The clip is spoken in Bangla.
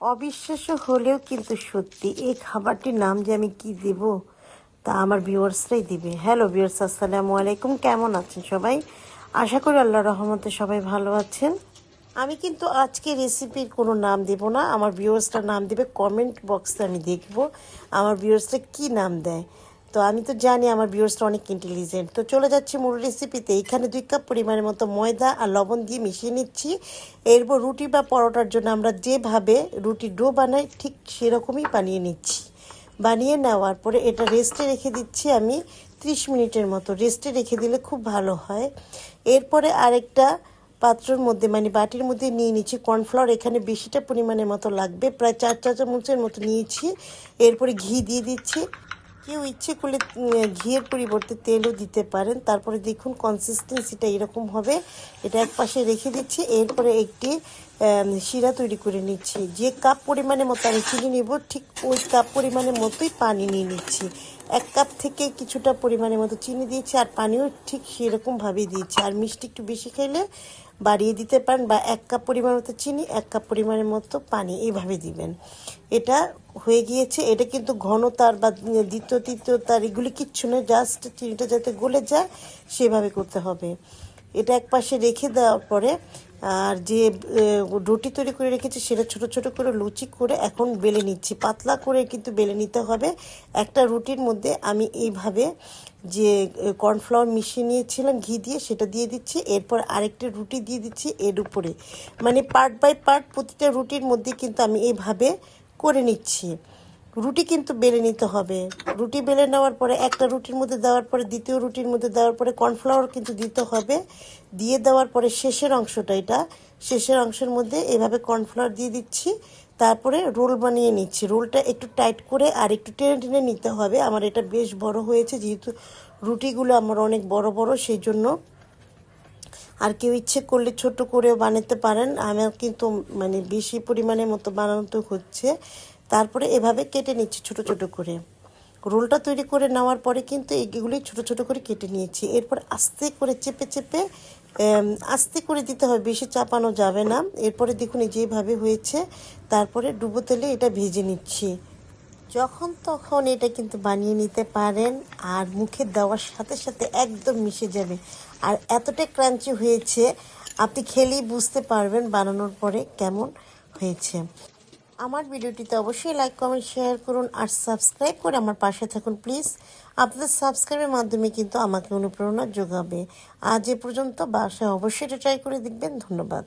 অবিশ্বাস্য হলেও কিন্তু সত্যি, এই খাবারটির নাম যে আমি কি দেব, তা আমার ভিউয়ার্সরাই দিবে। হ্যালো ভিউয়ার্স, আসসালামু আলাইকুম। কেমন আছেন সবাই? আশা করি আল্লাহ রহমতে সবাই ভালো আছেন। আমি কিন্তু আজকে রেসিপির কোনো নাম দেব না। আমার ভিউয়ার্সরা নাম দেবে কমেন্ট বক্সে আমি দেখব। আমার ভিউয়ার্সরা কি নাম দেয়? তো আমি তো জানি আমার ভিউয়ার্সটা অনেক ইন্টেলিজেন্ট তো চলে যাচ্ছি মূল রেসিপিতে এখানে দুই কাপ পরিমাণের মতো ময়দা আর লবণ দিয়ে মিশিয়ে নিচ্ছি। এরপর রুটি বা পরোটার জন্য আমরা যেভাবে রুটি ডো বানাই, ঠিক সেরকমই বানিয়ে নিচ্ছি। বানিয়ে নেওয়ার পরে এটা রেস্টে রেখে দিচ্ছি আমি ত্রিশ মিনিটের মতো। রেস্টে রেখে দিলে খুব ভালো হয়। এরপরে আরেকটা পাত্রের মধ্যে মানে বাটির মধ্যে নিয়ে নিচ্ছি। কর্নফ্লাওয়ার এখানে বেশিটা পরিমাণের মতো লাগবে। প্রায় চার চা চামচের মতো নিয়েছি। এরপরে ঘি দিয়ে দিচ্ছি। কেউ ইচ্ছে করলে ঘিয়ের পরিবর্তে তেলও দিতে পারেন। তারপরে দেখুন কনসিস্টেন্সিটা এরকম হবে। এটা এক পাশে রেখে দিচ্ছি। এরপরে একটি শিরা তৈরি করে নিচ্ছি। যে কাপ পরিমাণের মতো, আমি চিনি নেব, ঠিক ওই কাপ পরিমাণের মতোই পানি নিয়ে নিচ্ছি। এক কাপ থেকে কিছুটা পরিমাণের মতো চিনি দিয়েছি, আর পানিও ঠিক সেরকমভাবেই দিয়েছি। আর মিষ্টি একটু বেশি খেলে বাড়িয়ে দিতে পারেন বা এক কাপ পরিমাণ মতো চিনি, এক কাপ পরিমাণের মতো পানি এইভাবে দিবেন। এটা হয়ে গিয়েছে, এটা কিন্তু ঘনতার বা দ্বিতীয় তৃতীয় তার এগুলি কিচ্ছু নয়, জাস্ট চিনিটা যাতে গলে যায়, সেভাবে করতে হবে। এটা এক পাশে রেখে দেওয়ার পরে, আর যে রুটি তৈরি করে রেখেছি সেটা ছোট ছোট করে লুচি করে এখন বেলে নিচ্ছি। পাতলা করে কিন্তু বেলে নিতে হবে। একটা রুটির মধ্যে আমি এইভাবে যে কর্নফ্লাওয়ার মিশিয়ে নিয়েছিলাম, ঘি দিয়ে সেটা দিয়ে দিচ্ছি। এরপর আরেকটা রুটি দিয়ে দিচ্ছি এর উপরে। মানে পার্ট বাই পার্ট প্রতিটা রুটির মধ্যে কিন্তু আমি এইভাবে করে নিচ্ছি। রুটি কিন্তু বেলে নিতে হবে। রুটি বেলে নেওয়ার পরে একটা রুটির মধ্যে দেওয়ার পরে দ্বিতীয় রুটির মধ্যে দেওয়ার পরে কর্নফ্লাওয়ার কিন্তু দিতে হবে। দিয়ে দেওয়ার পরে শেষের অংশটা এটা, শেষের অংশের মধ্যে এভাবে কর্নফ্লাওয়ার দিয়ে দিচ্ছি। তারপরে রোল বানিয়ে নিচ্ছি। রোলটা একটু টাইট করে আর একটু টেনে টেনে নিতে হবে। আমার এটা বেশ বড় হয়েছে, যেহেতু রুটিগুলো আমার অনেক বড় বড়, সেই জন্য আর কেউ ইচ্ছে করলে ছোট করেও বানাতে পারেন। আমার কিন্তু মানে বেশি পরিমাণের মতো বানানো হচ্ছে। তারপরে এভাবে কেটে নিচ্ছি ছোট ছোট করে। রোলটা তৈরি করে নেওয়ার পরে কিন্তু এগুলি ছোট ছোট করে কেটে নিয়েছি। এরপর আস্তে করে চেপে চেপে আস্তে করে দিতে হবে, বেশি চাপানো যাবে না। এরপরে দেখুন এই যেভাবে হয়েছে, তারপরে ডুবো তেলে এটা ভেজে নিচ্ছি। যখন তখন এটা কিন্তু বানিয়ে নিতে পারেন আর মুখে দেওয়ার সাথে সাথে একদম মিশে যাবে। আর এতটাই ক্রাঞ্চি হয়েছে, আপনি খেলেই বুঝতে পারবেন বানানোর পরে কেমন হয়েছে। আমার ভিডিওটিতে অবশ্যই লাইক কমেন্ট শেয়ার করুন আর সাবস্ক্রাইব করে আমার পাশে থাকুন প্লিজ আপনাদের সাবস্ক্রাইবের মাধ্যমে কিন্তু আমাকে অনুপ্রেরণা যোগাবে। আজ এ পর্যন্ত, বাসায় অবশ্যই এটা ট্রাই করে দেখবেন। ধন্যবাদ।